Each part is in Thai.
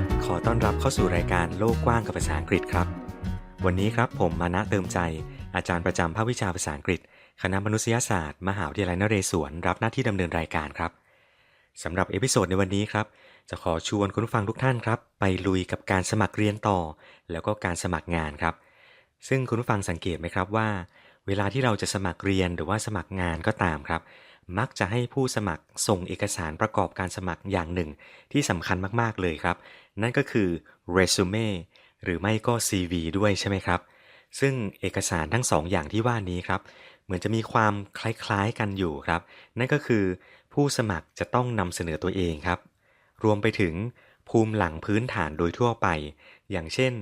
ครับ ขอต้อนรับเข้าสู่รายการโลกกว้างกับภาษาอังกฤษครับ วันนี้ครับผมมานะเติมใจ อาจารย์ประจำภาควิชาภาษาอังกฤษ คณะมนุษยศาสตร์ มหาวิทยาลัยนเรศวรรับหน้าที่ดำเนินรายการครับสำหรับเอพิโซดในวันนี้ครับ จะขอชวนคุณฟังทุกท่านครับ ไปลุยกับการสมัครเรียนต่อ แล้วก็การสมัครงานครับ ซึ่งคุณฟังสังเกตไหมครับว่า เวลาที่เราจะสมัครเรียนหรือว่าสมัครงานก็ตามครับ มักจะให้ผู้สมัครส่งเอกสารประกอบการสมัครอย่างหนึ่ง ที่สำคัญมากๆเลยครับ นั่นก็คือ resume หรือไม่ก็ CV ด้วยใช่ไหมครับ ซึ่งเอกสารทั้งสองอย่างที่ว่านี้ครับ เหมือนจะมีความคล้ายๆกันอยู่ครับ นั่นก็คือ ผู้สมัครจะต้องนำเสนอตัวเองครับ รวมไปถึงภูมิหลังพื้นฐานโดยทั่วไป อย่างเช่น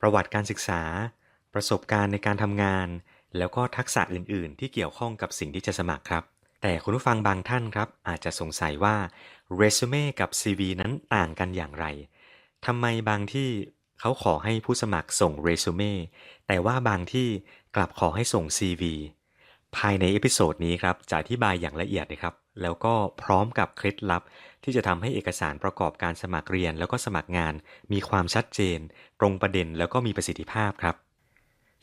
ประวัติการศึกษา ประสบการณ์ในการทำงาน แล้วก็ทักษะอื่นๆ ที่เกี่ยวข้องกับสิ่งที่จะสมัครครับ แต่คุณผู้ฟังบางท่านครับ อาจจะสงสัยว่า resume กับ CV นั้นต่างกันอย่างไรทำไมบางที่เขาขอให้ผู้สมัครส่ง resume แต่ว่าบางที่กลับขอให้ส่ง CV ภายในเอพิโซดนี้ครับจะอธิบายอย่างละเอียดนะครับ แล้วก็พร้อมกับเคล็ดลับ ที่จะทำให้เอกสารประกอบการสมัครเรียนแล้วก็สมัครงาน มีความชัดเจน ตรงประเด็นแล้วก็มีประสิทธิภาพครับ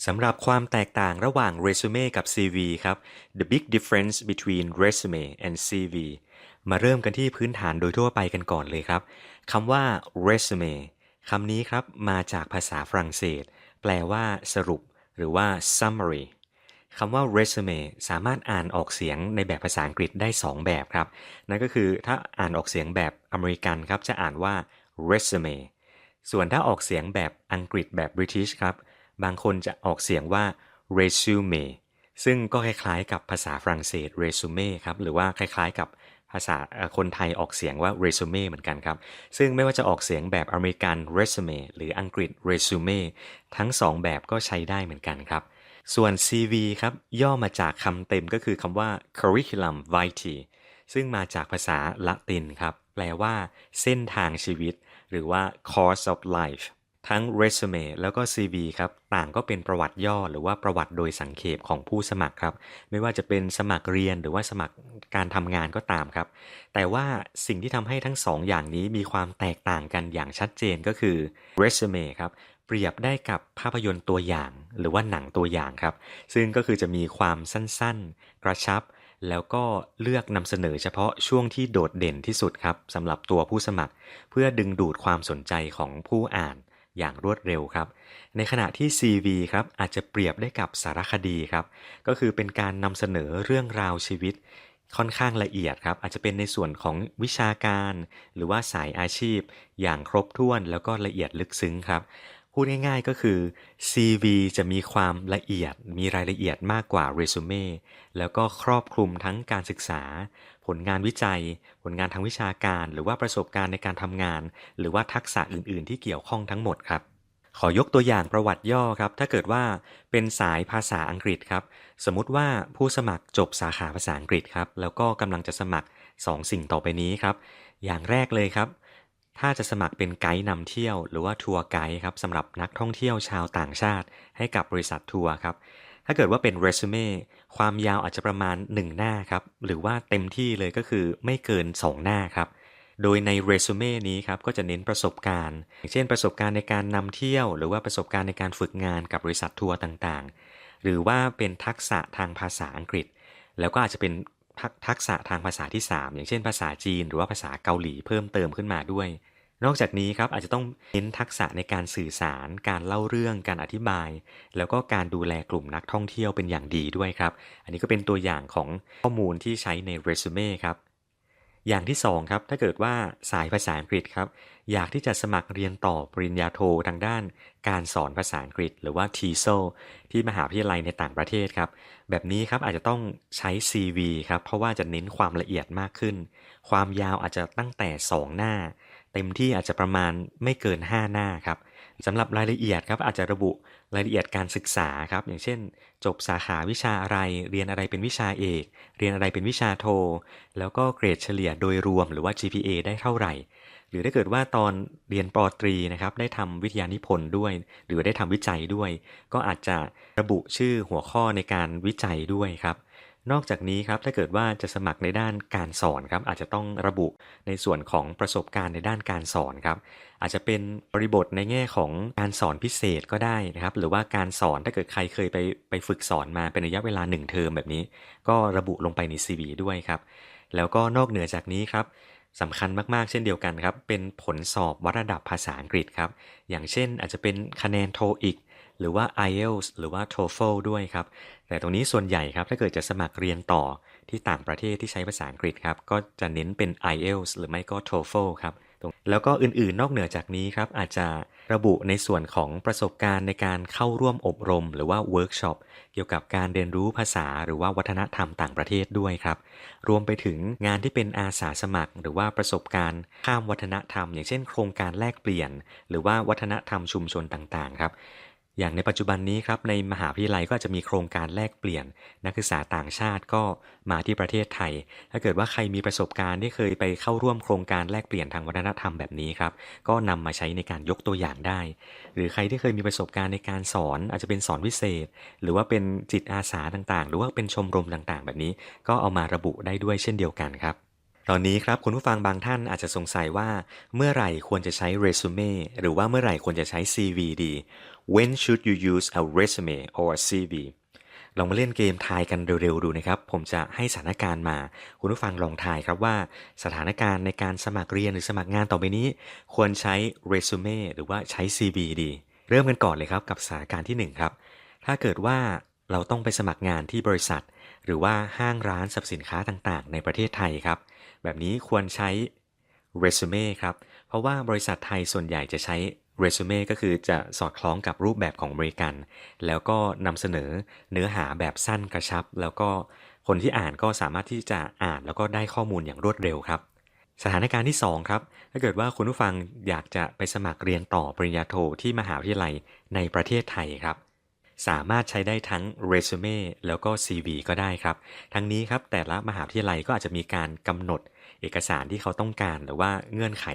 สำหรับความแตกต่างระหว่าง resume กับ CV ครับ the big difference between resume and CV มาเริ่มกันที่พื้นฐานโดยทั่วไปกันก่อนเลยครับคำว่า resume คำนี้ครับมาจากภาษาฝรั่งเศส แปลว่าสรุป หรือว่า summary คำว่า resume สามารถอ่านออกเสียงในแบบภาษาอังกฤษได้ 2 แบบครับ นั่นก็คือถ้าอ่านออกเสียงแบบอเมริกันครับจะอ่านว่า resume ส่วนถ้าออกเสียงแบบอังกฤษแบบ British ครับ บางคนจะออกเสียงว่า resume ซึ่งก็คล้ายๆกับภาษาฝรั่งเศส resume ครับ หรือว่าคล้ายๆกับภาษาคนไทยออกเสียงว่า resume เหมือนกันครับ ซึ่งไม่ว่าจะออกเสียงแบบอเมริกัน resume หรืออังกฤษ resume ทั้งสองแบบก็ใช้ได้เหมือนกันครับ ส่วน CV ครับ ย่อมาจากคำเต็มก็คือคำว่า curriculum vitae ซึ่งมาจากภาษาละตินครับ แปลว่าเส้นทางชีวิต หรือว่า course of life ทั้ง resume แล้วก็ CV ครับ ต่างก็เป็นประวัติย่อหรือว่าประวัติโดยสังเขปของผู้สมัครครับ ไม่ว่าจะเป็นสมัครเรียนหรือว่าสมัครการทำงานก็ตามครับ แต่ว่าสิ่งที่ทำให้ทั้งสองอย่างนี้มีความแตกต่างกันอย่างชัดเจนก็คือ resume ครับเปรียบได้กับภาพยนตร์ตัวอย่าง หรือว่าหนังตัวอย่างครับ ซึ่งก็คือจะมีความสั้นๆ กระชับ แล้วก็เลือกนำเสนอเฉพาะช่วงที่โดดเด่นที่สุดครับสำหรับตัวผู้สมัคร เพื่อดึงดูดความสนใจของผู้อ่าน อย่างรวดเร็วครับ ในขณะที่ CV ครับอาจจะเปรียบได้กับสารคดีครับ ก็คือเป็นการนำเสนอเรื่องราวชีวิตค่อนข้างละเอียดครับ อาจจะเป็นในส่วนของวิชาการ หรือว่าสายอาชีพ อย่างครบถ้วนแล้วก็ละเอียดลึกซึ้งครับ พูดง่ายๆก็คือ CV จะมีความละเอียด มีรายละเอียดมากกว่า resume แล้วก็ครอบคลุมทั้งการศึกษา ผลงานวิจัย ผลงานทางวิชาการ หรือว่าประสบการณ์ในการทำงาน หรือว่าทักษะอื่นๆ ที่เกี่ยวข้องทั้งหมดครับ ขอยกตัวอย่างประวัติย่อครับ ถ้าเกิดว่าเป็นสายภาษาอังกฤษครับ สมมติว่าผู้สมัครจบสาขาภาษาอังกฤษครับ แล้วก็กำลังจะสมัคร 2 สิ่งต่อไปนี้ครับ อย่างแรกเลยครับ ถ้าจะสมัครเป็นไกด์นำเที่ยวหรือว่าทัวร์ไกด์ครับสำหรับนักท่องเที่ยวชาวต่างชาติ ให้กับบริษัททัวร์ครับถ้าเกิดว่าเป็นเรซูเม่ความยาวอาจจะประมาณ 1 หน้าครับหรือว่าเต็มที่เลยก็คือไม่เกิน 2 หน้าครับโดยในเรซูเม่นี้ครับก็จะเน้นประสบการณ์อย่างเช่นประสบการณ์ในการนำเที่ยว หรือว่าประสบการณ์ในการฝึกงานกับบริษัททัวร์ต่างๆ หรือว่าเป็นทักษะทางภาษาอังกฤษ แล้วก็อาจจะเป็น ทักษะทางภาษาที่ 3 อย่างเช่นภาษาจีน หรือว่าภาษาเกาหลีเพิ่มเติมขึ้นมาด้วย นอกจากนี้ครับอาจจะต้องเน้นทักษะในการสื่อสาร การเล่าเรื่อง การอธิบาย แล้วก็การดูแลกลุ่มนักท่องเที่ยวเป็นอย่างดีด้วยครับ อันนี้ก็เป็นตัวอย่างของข้อมูลที่ใช้ในเรซูเม่ครับ อย่างที่สองครับถ้าเกิดว่าสายภาษาอังกฤษครับอยากที่จะสมัครเรียนต่อปริญญาโททางด้าน การสอนภาษาอังกฤษ หรือว่า TESOL ที่มหาวิทยาลัยในต่างประเทศครับ แบบนี้ครับอาจจะต้องใช้ CV ครับเพราะว่าจะเน้นความละเอียดมากขึ้น ความยาวอาจจะตั้งแต่ 2 หน้า เต็มที่อาจจะประมาณไม่เกิน 5 หน้าครับ สำหรับรายละเอียดครับอาจจะระบุรายละเอียดการศึกษาครับอย่างเช่น จบสาขาวิชาอะไร เรียนอะไรเป็นวิชาเอก เรียนอะไรเป็นวิชาโท แล้วก็เกรดเฉลี่ยโดยรวมหรือว่า GPA ได้เท่าไหร่ หรือถ้าเกิดว่าตอนเรียนปตรีนะครับได้ทำวิทยานิพนธ์ด้วย หรือได้ทำวิจัยด้วย ก็อาจจะระบุชื่อหัวข้อในการวิจัยด้วยครับนอกจากนี้ครับถ้าเกิดว่าจะสมัครในด้านการสอนครับอาจจะต้องระบุในส่วนของประสบการณ์ในด้านการสอนครับอาจจะเป็นบริบทในแง่ของการสอนพิเศษก็ได้นะครับ หรือว่าการสอนถ้าเกิดใครเคยไปไปฝึกสอนมาเป็นระยะเวลา1เทอมแบบนี้ ก็ระบุลงไปใน CV ด้วยครับ แล้วก็นอกเหนือจากนี้ครับสำคัญมากๆ เช่นเดียวกันครับ เป็นผลสอบวัดระดับภาษาอังกฤษครับ อย่างเช่นอาจจะเป็นคะแนน TOEIC หรือว่า IELTS หรือว่า TOEFL ด้วยครับ แต่ตรงนี้ส่วนใหญ่ครับถ้าเกิดจะสมัครเรียนต่อที่ต่างประเทศที่ใช้ภาษาอังกฤษครับ ก็จะเน้นเป็น IELTS หรือไม่ก็ TOEFL ครับ แล้วก็อื่นๆ นอกเหนือจากนี้ครับอาจจะระบุในส่วนของประสบการณ์ในการเข้าร่วมอบรม หรือว่าเวิร์กช็อปเกี่ยวกับการเรียนรู้ภาษาหรือว่าวัฒนธรรมต่างประเทศด้วยครับ รวมไปถึงงานที่เป็นอาสาสมัคร หรือว่าประสบการณ์ข้ามวัฒนธรรม อย่างเช่น โครงการแลกเปลี่ยน หรือว่าวัฒนธรรมชุมชนต่างๆ ครับ อย่างในปัจจุบันนี้ครับในมหาวิทยาลัยก็จะมีโครงการแลกเปลี่ยน นักศึกษาต่างชาติก็มาที่ประเทศไทย ถ้าเกิดว่าใครมีประสบการณ์ที่เคยไปเข้าร่วมโครงการแลกเปลี่ยนทางวัฒนธรรมแบบนี้ครับก็นำมาใช้ในการยกตัวอย่างได้ หรือใครที่เคยมีประสบการณ์ในการสอนอาจจะเป็นสอนพิเศษ หรือว่าเป็นจิตอาสาต่างๆ หรือว่าเป็นชมรมต่างๆ แบบนี้ ก็เอามาระบุได้ด้วยเช่นเดียวกันครับตอนนี้ครับคุณผู้ฟังบางท่านอาจจะสงสัยว่า เมื่อไหร่ควรจะใช้เรซูเม่หรือว่าเมื่อไหร่ควรจะใช้ CV ดี When should you use a resume or a CV ลองมาเล่นเกมทายกันเร็วๆดูนะครับ ผมจะให้สถานการณ์มา คุณผู้ฟังลองทายครับว่าสถานการณ์ในการสมัครเรียนหรือสมัครงานต่อไปนี้ ควรใช้เรซูเม่หรือว่าใช้ CV ดี เริ่มกันก่อนเลยครับกับสถานการณ์ที่ 1 ครับ ถ้าเกิดว่าเราต้องไปสมัครงานที่บริษัท หรือว่าห้างร้านสรรพสินค้าต่างๆ ในประเทศไทยครับ แบบนี้ควรใช้เรซูเม่ครับ เพราะว่าบริษัทไทยส่วนใหญ่จะใช้ เรซูเม่ก็คือจะสอดคล้องกับรูปแบบของบริการแล้วก็นำเสนอเนื้อหาแบบสั้นกระชับ แล้วก็คนที่อ่านก็สามารถที่จะอ่านแล้วก็ได้ข้อมูลอย่างรวดเร็วครับ สถานการณ์ที่ 2 ครับ ถ้าเกิดว่าคุณผู้ฟังอยากจะไปสมัครเรียนต่อปริญญาโทที่มหาวิทยาลัยในประเทศไทยครับสามารถใช้ได้ทั้งเรซูเม่แล้วก็ CV ก็ได้ครับ ทั้งนี้ครับแต่ละมหาวิทยาลัยก็อาจจะมีการกำหนด เอกสารที่เขาต้องการหรือว่าเงื่อนไข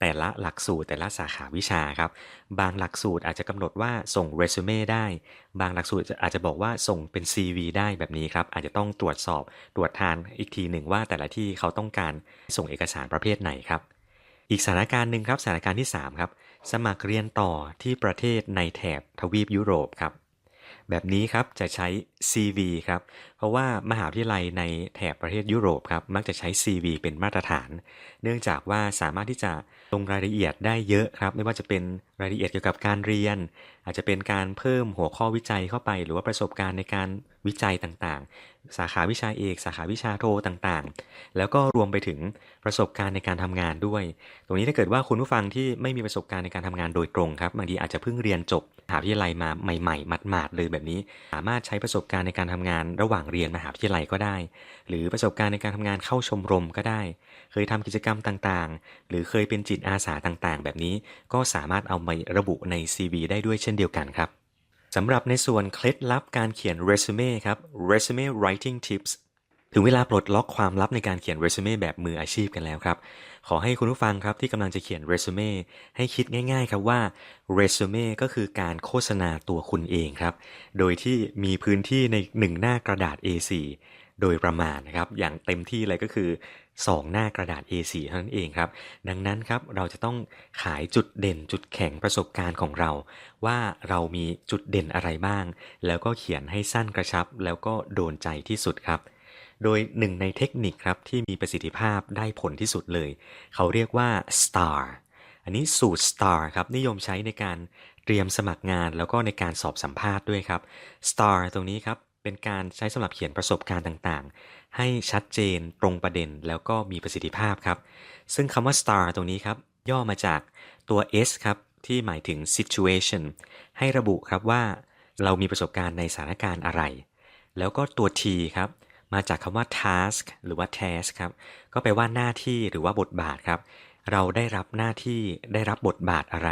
แต่ละหลักสูตรแต่ละสาขาวิชาครับ บางหลักสูตรอาจจะกำหนดว่าส่งเรซูเม่ได้ บางหลักสูตรอาจจะบอกว่าส่งเป็น CV ได้แบบนี้ครับ อาจจะต้องตรวจสอบตรวจทานอีกทีหนึ่งว่าแต่ละที่เขาต้องการส่งเอกสารประเภทไหนครับ อีกสถานการณ์หนึ่งครับสถานการณ์ที่ 3 ครับ สมัครเรียนต่อที่ประเทศในแถบทวีปยุโรปครับแบบนี้ครับจะใช้ CV ครับ เพราะว่ามหาวิทยาลัยในแถบประเทศยุโรปครับมักจะใช้ CV เป็นมาตรฐาน เนื่องจากว่าสามารถที่จะลงรายละเอียดได้เยอะครับ ไม่ว่าจะเป็นรายละเอียดเกี่ยวกับการเรียน อาจจะเป็นการเพิ่มหัวข้อวิจัยเข้าไป หรือว่าประสบการณ์ในการวิจัยต่างๆ สาขาวิชาเอก สาขาวิชาโทต่างๆ แล้วก็รวมไปถึงประสบการณ์ในการทำงานด้วย ตรงนี้ถ้าเกิดว่าคุณผู้ฟังที่ไม่มีประสบการณ์ในการทำงานโดยตรงครับบางทีอาจจะเพิ่งเรียนจบมหาวิทยาลัยมาใหม่ๆหมาดๆเลยแบบนี้ สามารถใช้ประสบการณ์ในการทำงานระหว่างเรียนมหาวิทยาลัยก็ได้ หรือประสบการณ์ในการทำงานเข้าชมรมก็ได้ เคยทำกิจกรรมต่างๆ หรือเคยเป็นจิตอาสาต่างๆ แบบนี้ก็สามารถเอามาระบุใน CV ได้ด้วยเช่นเดียวกันครับสำหรับในส่วนเคล็ดลับการเขียนเรซูเม่ครับ resume writing tips ถึงเวลาปลดล็อกความลับในการเขียนเรซูเม่แบบมืออาชีพกันแล้วครับ ขอให้คุณผู้ฟังครับที่กำลังจะเขียนเรซูเม่ให้คิดง่าย ๆ ครับว่าเรซูเม่ก็คือการโฆษณาตัวคุณเองครับ โดยที่มีพื้นที่ในหนึ่งหน้ากระดาษ A4 โดยประมาณนะครับ อย่างเต็มที่เลยก็คือ 2 หน้ากระดาษ A4 เท่านั้นเองครับ ดังนั้นครับเราจะต้องขายจุดเด่นจุดแข็งประสบการณ์ของเรา ว่าเรามีจุดเด่นอะไรบ้าง แล้วก็เขียนให้สั้นกระชับ แล้วก็โดนใจที่สุดครับ โดยหนึ่งในเทคนิคครับที่มีประสิทธิภาพได้ผลที่สุดเลย เขาเรียกว่า STAR อันนี้สูตร STAR ครับนิยมใช้ในการเตรียมสมัครงานแล้วก็ในการสอบสัมภาษณ์ด้วยครับ STAR ตรงนี้ครับเป็นการใช้สำหรับเขียนประสบการณ์ต่างๆ ให้ชัดเจนตรงประเด็นแล้วก็มีประสิทธิภาพครับ ซึ่งคำว่า star ตรงนี้ครับย่อมาจากตัว S ครับที่หมายถึง situation ให้ระบุครับว่าเรามีประสบการณ์ในสถานการณ์อะไร แล้วก็ตัว T ครับ มาจากคำว่า task หรือว่า task ครับ ก็แปลว่าหน้าที่หรือว่าบทบาทครับ เราได้รับหน้าที่ได้รับบทบาทอะไร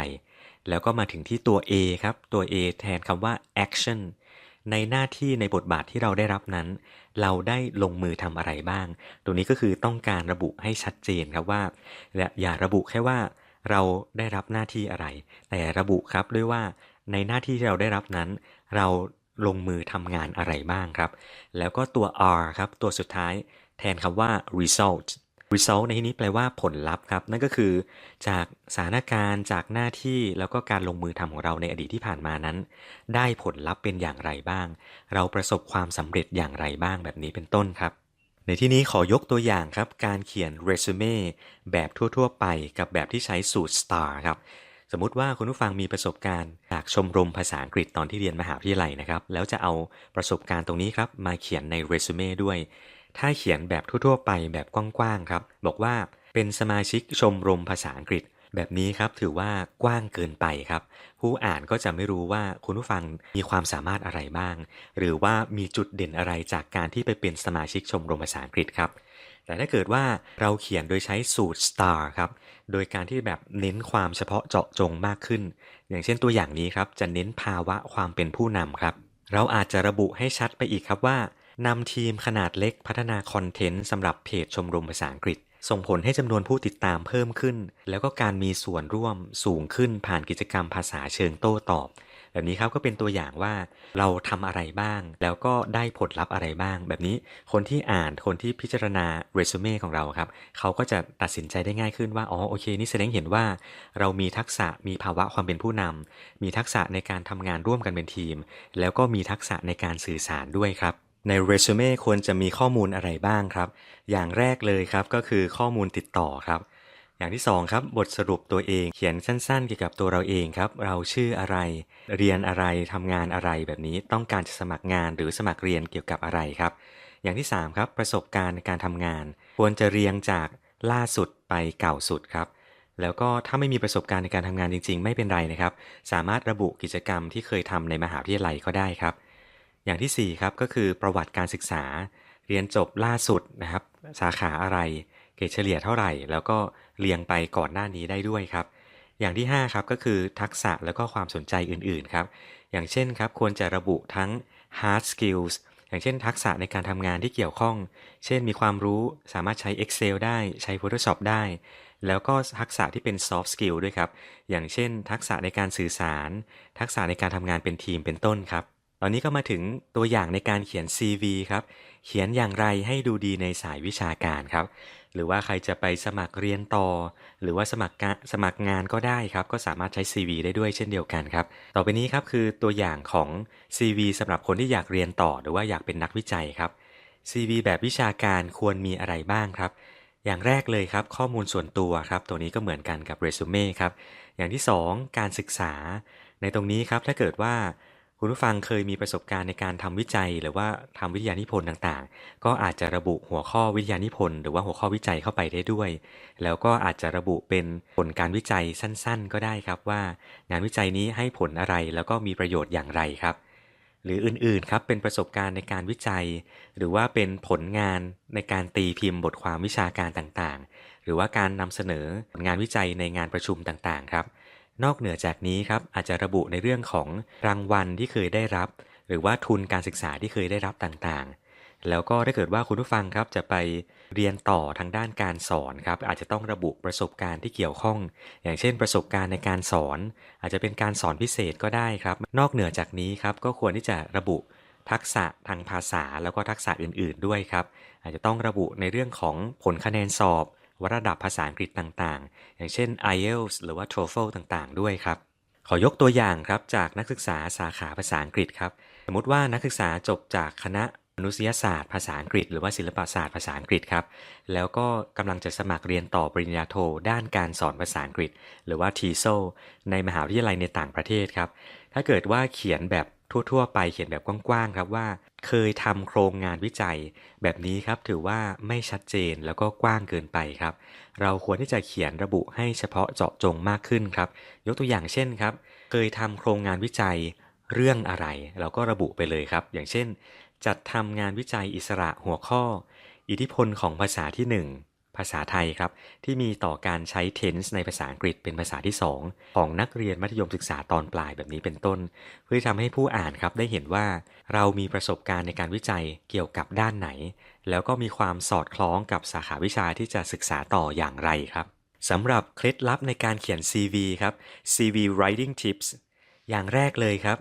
แล้วก็มาถึงที่ตัว A ครับ ตัว A แทนคำว่า action ในหน้าที่ในบทบาทที่เราได้รับนั้น เราได้ลงมือทำอะไรบ้าง ตรงนี้ก็คือต้องการระบุให้ชัดเจนครับว่าและอย่าระบุแค่ว่า เราได้รับหน้าที่อะไร แต่ระบุครับด้วยว่าในหน้าที่ที่เราได้รับนั้น เรา ลงมือทำงานอะไรบ้างครับ แล้วก็ตัว R ครับตัวสุดท้ายแทนคำว่า result result ในที่นี้แปลว่าผลลัพธ์ครับ นั่นก็คือจากสถานการณ์จากหน้าที่แล้วก็การลงมือทำของเราในอดีตที่ผ่านมานั้น ได้ผลลัพธ์เป็นอย่างไรบ้าง เราประสบความสำเร็จอย่างไรบ้างแบบนี้เป็นต้นครับ ในที่นี้ขอยกตัวอย่างครับ การเขียนเรซูเม่แบบทั่ว ๆ ไปกับแบบที่ใช้สูตร STAR ครับ สมมุติว่าคุณผู้ฟังมีประสบการณ์จากชมรมภาษาอังกฤษตอนที่เรียนมหาวิทยาลัยนะครับ แล้วจะเอาประสบการณ์ตรงนี้ครับมาเขียนในเรซูเม่ด้วย ถ้าเขียนแบบทั่วๆไปแบบกว้างๆครับ บอกว่าเป็นสมาชิกชมรมภาษาอังกฤษ แบบนี้ครับถือว่ากว้างเกินไปครับ ผู้อ่านก็จะไม่รู้ว่าคุณผู้ฟังมีความสามารถอะไรบ้าง หรือว่ามีจุดเด่นอะไรจากการที่ไปเป็นสมาชิกชมรมภาษาอังกฤษครับ แต่ถ้าเกิดว่าเราเขียนโดยใช้สูตร STAR ครับ โดยการที่แบบเน้นความเฉพาะเจาะจงมากขึ้น อย่างเช่นตัวอย่างนี้ครับ จะเน้นภาวะความเป็นผู้นำครับ เราอาจจะระบุให้ชัดไปอีกครับว่านำทีมขนาดเล็กพัฒนาคอนเทนต์สำหรับเพจชมรมภาษาอังกฤษ ส่งผลให้จำนวนผู้ติดตามเพิ่มขึ้น แล้วก็การมีส่วนร่วมสูงขึ้นผ่านกิจกรรมภาษาเชิงโต้ตอบ แบบนี้ครับก็เป็นตัวอย่างว่าเราทำอะไรบ้าง แล้วก็ได้ผลลัพธ์อะไรบ้าง แบบนี้คนที่อ่านคนที่พิจารณาเรซูเม่ของเราครับเขาก็จะตัดสินใจได้ง่ายขึ้นว่าอ๋อโอเค นี่แสดงเห็นว่า เรามีทักษะมีภาวะความเป็นผู้นำมีทักษะในการทำงานร่วมกันเป็นทีม แล้วก็มีทักษะในการสื่อสารด้วยครับในเรซูเม่ควรจะมีข้อมูลอะไรบ้างครับ อย่างแรกเลยครับก็คือข้อมูลติดต่อครับ อย่างที่สองครับ บทสรุปตัวเองเขียนสั้นๆ เกี่ยวกับตัวเราเองครับ เราชื่ออะไร เรียนอะไรทำงานอะไรแบบนี้ต้องการจะสมัครงานหรือสมัครเรียนเกี่ยวกับอะไรครับ อย่างที่สามครับ ประสบการณ์ในการทำงาน ควรจะเรียงจากล่าสุดไปเก่าสุดครับ แล้วก็ถ้าไม่มีประสบการณ์ในการทำงานจริง ๆ ไม่เป็นไรนะครับ สามารถระบุกิจกรรมที่เคยทำในมหาวิทยาลัยก็ได้ครับ อย่างที่4ครับก็คือประวัติการศึกษา เรียนจบล่าสุดนะครับ สาขาอะไร เกรดเฉลี่ยเท่าไหร่ แล้วก็เรียงไปก่อนหน้านี้ได้ด้วยครับ อย่างที่5ครับก็คือทักษะแล้วก็ความสนใจอื่นๆครับ อย่างเช่นครับควรจะระบุทั้ง hard skills อย่างเช่น ทักษะในการทำงานที่เกี่ยวข้อง เช่นมีความรู้สามารถใช้ Excel ได้ใช้ Photoshop ได้ แล้วก็ทักษะที่เป็น soft skill ด้วยครับ อย่างเช่น ทักษะในการสื่อสาร ทักษะในการทำงานเป็นทีมเป็นต้นครับ ตอนนี้ก็มาถึงตัวอย่างในการเขียน CV ครับ เขียนอย่างไรให้ดูดีในสายวิชาการครับ หรือว่าใครจะไปสมัครเรียนต่อ หรือว่าสมัครสมัครงานก็ได้ครับ ก็สามารถใช้ CV ได้ด้วยเช่นเดียวกันครับ ต่อไปนี้ครับคือตัวอย่างของ CV สำหรับคนที่อยากเรียนต่อ หรือว่าอยากเป็นนักวิจัยครับ CV แบบวิชาการควรมีอะไรบ้างครับอย่างแรกเลยครับข้อมูลส่วนตัวครับตัวนี้ก็เหมือนกันกับเรซูเม่ครับอย่างที่ 2 การศึกษา ในตรงนี้ครับถ้าเกิดว่า คุณผู้ฟังเคยมีประสบการณ์ในการทำวิจัย หรือว่าทำวิทยานิพนธ์ต่างๆ ก็อาจจะระบุหัวข้อวิทยานิพนธ์หรือว่าหัวข้อวิจัยเข้าไปได้ด้วย แล้วก็อาจจะระบุเป็นผลการวิจัยสั้นๆ ก็ได้ครับว่า งานวิจัยนี้ให้ผลอะไรแล้วก็มีประโยชน์อย่างไรครับ หรืออื่นๆครับเป็นประสบการณ์ในการวิจัย หรือว่าเป็นผลงานในการตีพิมพ์บทความวิชาการต่างๆ หรือว่าการนำเสนอผลงานวิจัยในงานประชุมต่างๆ ครับ นอกเหนือจากนี้ครับอาจจะระบุในเรื่องของรางวัลที่เคยได้รับ หรือว่าทุนการศึกษาที่เคยได้รับต่างๆ แล้วก็ถ้าเกิดว่าคุณผู้ฟังครับจะไปเรียนต่อทางด้านการสอนครับอาจจะต้องระบุประสบการณ์ที่เกี่ยวข้อง อย่างเช่นประสบการณ์ในการสอน อาจจะเป็นการสอนพิเศษก็ได้ครับ นอกเหนือจากนี้ครับก็ควรที่จะระบุทักษะทางภาษาแล้วก็ทักษะอื่น ๆด้วยครับอาจจะต้องระบุในเรื่องของผลคะแนนสอบ วระดับภาษาอังกฤษต่างๆ อย่างเช่น IELTS หรือว่า TOEFL ต่างๆ ด้วยครับ ขอยกตัวอย่างครับจากนักศึกษาสาขาภาษาอังกฤษครับ สมมติว่านักศึกษาจบจากคณะมนุษยศาสตร์ภาษาอังกฤษ หรือว่าศิลปศาสตร์ภาษาอังกฤษครับ แล้วก็กำลังจะสมัครเรียนต่อปริญญาโท ด้านการสอนภาษาอังกฤษ หรือว่า TESOL ในมหาวิทยาลัยในต่างประเทศครับ ถ้าเกิดว่าเขียนแบบ ทั่ว ๆ ไปเขียนแบบกว้างๆครับว่า เคยทำโครงงานวิจัย แบบนี้ครับถือว่าไม่ชัดเจนแล้วก็กว้างเกินไปครับ เราควรที่จะเขียนระบุให้เฉพาะเจาะจงมากขึ้นครับ ยกตัวอย่างเช่นครับ เคยทำโครงงานวิจัยเรื่องอะไร เราก็ระบุไปเลยครับ อย่างเช่น จัดทำงานวิจัยอิสระหัวข้อ อิทธิพลของภาษาที่ 1 ภาษาไทยครับที่มีต่อการใช้ tense ในภาษาอังกฤษเป็นภาษาที่ 2 ของนักเรียนมัธยมศึกษาตอนปลายแบบนี้เป็นต้น เพื่อทำให้ผู้อ่านครับได้เห็นว่า เรามีประสบการณ์ในการวิจัยเกี่ยวกับด้านไหน แล้วก็มีความสอดคล้องกับสาขาวิชาที่จะศึกษาต่ออย่างไรครับสำหรับเคล็ดลับในการเขียน CV ครับ CV writing tips อย่างแรกเลยครับ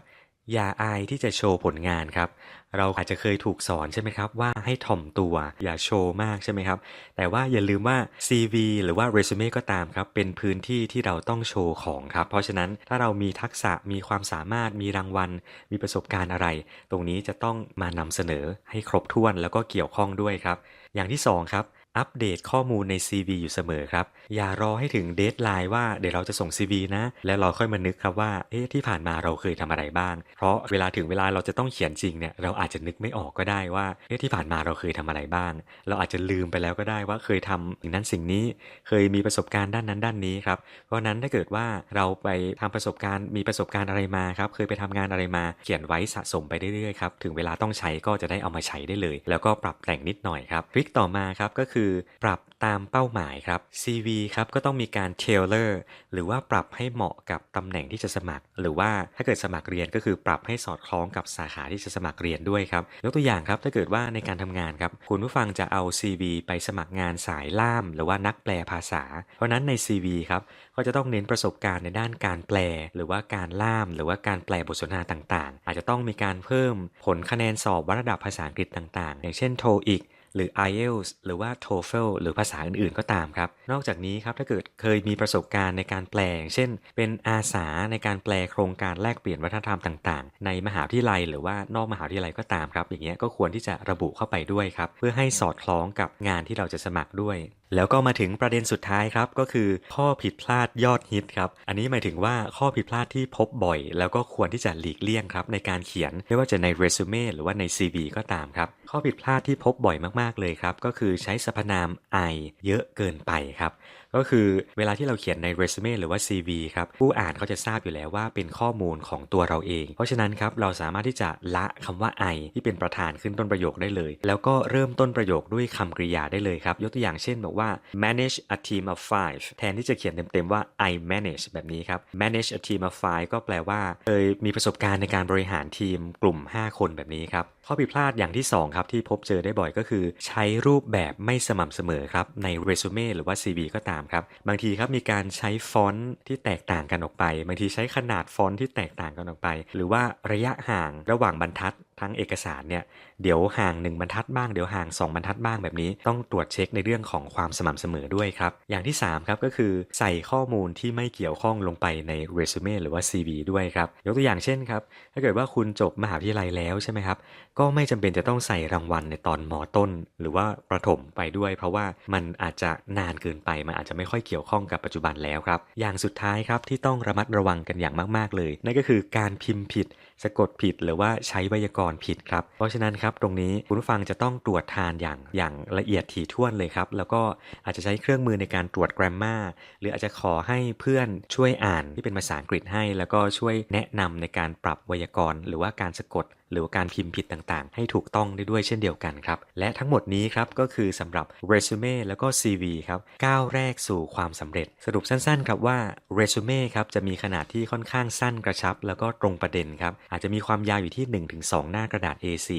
อย่าอายที่จะโชว์ผลงานครับ เราอาจจะเคยถูกสอนใช่ไหมครับว่าให้ถ่อมตัวอย่าโชว์มากใช่ไหมครับ แต่ว่าอย่าลืมว่า CV หรือว่า resume ก็ตามครับ เป็นพื้นที่ที่เราต้องโชว์ของครับ เพราะฉะนั้นถ้าเรามีทักษะมีความสามารถมีรางวัล มีประสบการณ์อะไร ตรงนี้จะต้องมานำเสนอให้ครบถ้วนแล้วก็เกี่ยวข้องด้วยครับ อย่างที่สองครับ อัปเดตข้อมูลใน CV อยู่เสมอครับ อย่ารอให้ถึงเดทไลน์ว่าเดี๋ยวเราจะส่ง CV นะ แล้วเราค่อยมานึกครับว่าเอ๊ะที่ผ่านมาเราเคยทำอะไรบ้าง เพราะเวลาถึงเวลาเราจะต้องเขียนจริงเนี่ยเราอาจจะนึกไม่ออกก็ได้ว่าเอ๊ะที่ผ่านมาเราเคยทำอะไรบ้าง เราอาจจะลืมไปแล้วก็ได้ว่าเคยทำสิ่งนั้นสิ่งนี้ เคยมีประสบการณ์ด้านนั้นด้านนี้ครับเพราะนั้นถ้าเกิดว่าเราไปทำประสบการณ์มีประสบการณ์อะไรมาครับเคยไปทำงานอะไรมาเขียนไว้สะสมไปเรื่อยๆครับถึงเวลาต้องใช้ก็จะได้เอามาใช้ได้เลย แล้วก็ปรับแต่งนิดหน่อยครับทริคต่อมาครับก็คือปรับตามเป้าหมายครับ CV ครับก็ต้องมีการ tailor หรือว่าปรับให้เหมาะกับตำแหน่งที่จะสมัคร หรือว่าถ้าเกิดสมัครเรียนก็คือปรับให้สอดคล้องกับสาขาที่จะสมัครเรียนด้วยครับยกตัวอย่างครับถ้าเกิดว่าในการทำงานครับคุณผู้ฟังจะเอา CV ไปสมัครงานสายล่าม หรือว่านักแปลภาษา เพราะฉะนั้นใน CV ครับก็จะต้องเน้นประสบการณ์ในด้านการแปล หรือว่าการล่าม หรือว่าการแปลบทสนทนาต่างๆ อาจจะต้องมีการเพิ่มผลคะแนนสอบวัดระดับภาษาอังกฤษต่างๆ อย่างเช่น TOEIC หรือ IELTS หรือว่า TOEFL หรือภาษาอื่นๆ ก็ตามครับ นอกจากนี้ครับถ้าเกิดเคยมีประสบการณ์ในการแปล เช่น เป็นอาสาในการแปลโครงการแลกเปลี่ยนวัฒนธรรมต่างๆ ในมหาวิทยาลัย หรือว่านอกมหาวิทยาลัยก็ตามครับ อย่างเงี้ยก็ควรที่จะระบุเข้าไปด้วยครับ เพื่อให้สอดคล้องกับงานที่เราจะสมัครด้วยแล้วก็มาถึงประเด็นสุดท้ายครับก็คือข้อผิดพลาดยอดฮิตครับ อันนี้หมายถึงว่าข้อผิดพลาดที่พบบ่อย แล้วก็ควรที่จะหลีกเลี่ยงครับในการเขียนไม่ว่าจะในเรซูเม่หรือว่าใน CV ก็ตามครับ ข้อผิดพลาดที่พบบ่อยมากๆเลยครับ ก็คือใช้สรรพนาม I เยอะเกินไปครับก็คือเวลาที่เราเขียนในเรซูเม่หรือว่า CV ครับ ผู้อ่านเขาจะทราบอยู่แล้วว่าเป็นข้อมูลของตัวเราเอง เพราะฉะนั้นครับเราสามารถที่จะละคำว่า I ที่เป็นประธานขึ้นต้นประโยคได้เลย แล้วก็เริ่มต้นประโยคด้วยคำกริยาได้เลยครับ ยกตัวอย่างเช่นบอกว่า manage a team of five แทนที่จะเขียนเต็มๆว่า I manage แบบนี้ครับ manage a team of five ก็แปลว่าเคยมีประสบการณ์ในการบริหารทีมกลุ่ม 5 คนแบบนี้ครับข้อผิดพลาดอย่างที่ 2 ครับ ที่พบเจอได้บ่อยก็คือ ใช้รูปแบบไม่สม่ำเสมอครับในเรซูเม่หรือว่า CV ก็ตามครับ บางทีครับมีการใช้ฟอนต์ที่แตกต่างกันออกไป บางทีใช้ขนาดฟอนต์ที่แตกต่างกันออกไป หรือว่าระยะห่างระหว่างบรรทัดทั้งเอกสารเนี่ย เดี๋ยวห่าง1บรรทัดบ้างเดี๋ยวห่าง 2 บรรทัดบ้างแบบนี้ ต้องตรวจเช็คในเรื่องของความสม่ำเสมอด้วยครับ อย่างที่3ครับก็คือใส่ข้อมูลที่ไม่เกี่ยวข้องลงไปในเรซูเม่หรือว่า CV ด้วยครับยกตัวอย่างเช่นครับถ้าเกิดว่าคุณจบมหาวิทยาลัยแล้วใช่ไหมครับก็ไม่จำเป็นจะต้องใส่รางวัลในตอนมอต้น หรือว่าประถมไปด้วย เพราะว่ามันอาจจะนานเกินไปมันอาจจะไม่ค่อยเกี่ยวข้องกับปัจจุบันแล้วครับ อย่างสุดท้ายครับที่ต้องระมัดระวังกันอย่างมาก ๆเลย นั่นก็คือการพิมพ์ผิด สะกดผิดหรือว่าใช้ไวยากรณ์ผิดครับเพราะฉะนั้นครับตรงนี้คุณผู้ฟังจะต้องตรวจทานอย่างอย่างละเอียดถี่ถ้วนเลยครับ แล้วก็อาจจะใช้เครื่องมือในการตรวจแกรมมาหรืออาจจะขอให้เพื่อนช่วยอ่านที่เป็นภาษาอังกฤษให้ แล้วก็ช่วยแนะนำในการปรับไวยากรณ์ หรือว่าการสะกด หรือว่าการพิมพ์ผิดต่างๆ ให้ถูกต้องได้ด้วยเช่นเดียวกันครับ และทั้งหมดนี้ครับก็คือสำหรับเรซูเม่แล้วก็ CV ครับก้าวแรกสู่ความสำเร็จ สรุปสั้นๆครับว่าเรซูเม่ครับจะมีขนาดที่ค่อนข้างสั้นกระชับ แล้วก็ตรงประเด็นครับอาจจะมีความยาวอยู่ที่ 1-2 หน้ากระดาษ A4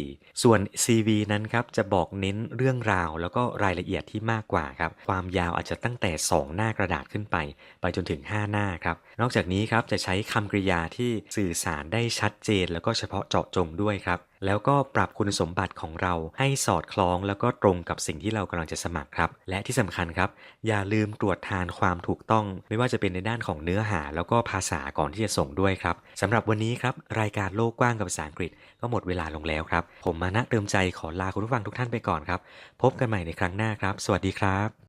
ส่วน CV นั้นครับจะบอกเน้นเรื่องราว แล้วก็รายละเอียดที่มากกว่าครับความยาวอาจจะตั้งแต่ 2 หน้ากระดาษขึ้นไป ไปจนถึง 5 หน้าครับนอกจากนี้ครับจะใช้คำกริยาที่สื่อสารได้ชัดเจน แล้วก็เฉพาะเจาะจงด้วยครับ แล้วก็ปรับคุณสมบัติของเราให้สอดคล้องแล้วก็ตรงกับสิ่งที่เรากำลังจะสมัครครับ และที่สำคัญครับ อย่าลืมตรวจทานความถูกต้อง ไม่ว่าจะเป็นในด้านของเนื้อหา แล้วก็ภาษาก่อนที่จะส่งด้วยครับสำหรับวันนี้ครับรายการโลกกว้างกับภาษาอังกฤษ ก็หมดเวลาลงแล้วครับ ผมมานะเติมใจขอลาคุณผู้ฟังทุกท่านไปก่อนครับ พบกันใหม่ในครั้งหน้าครับ สวัสดีครับ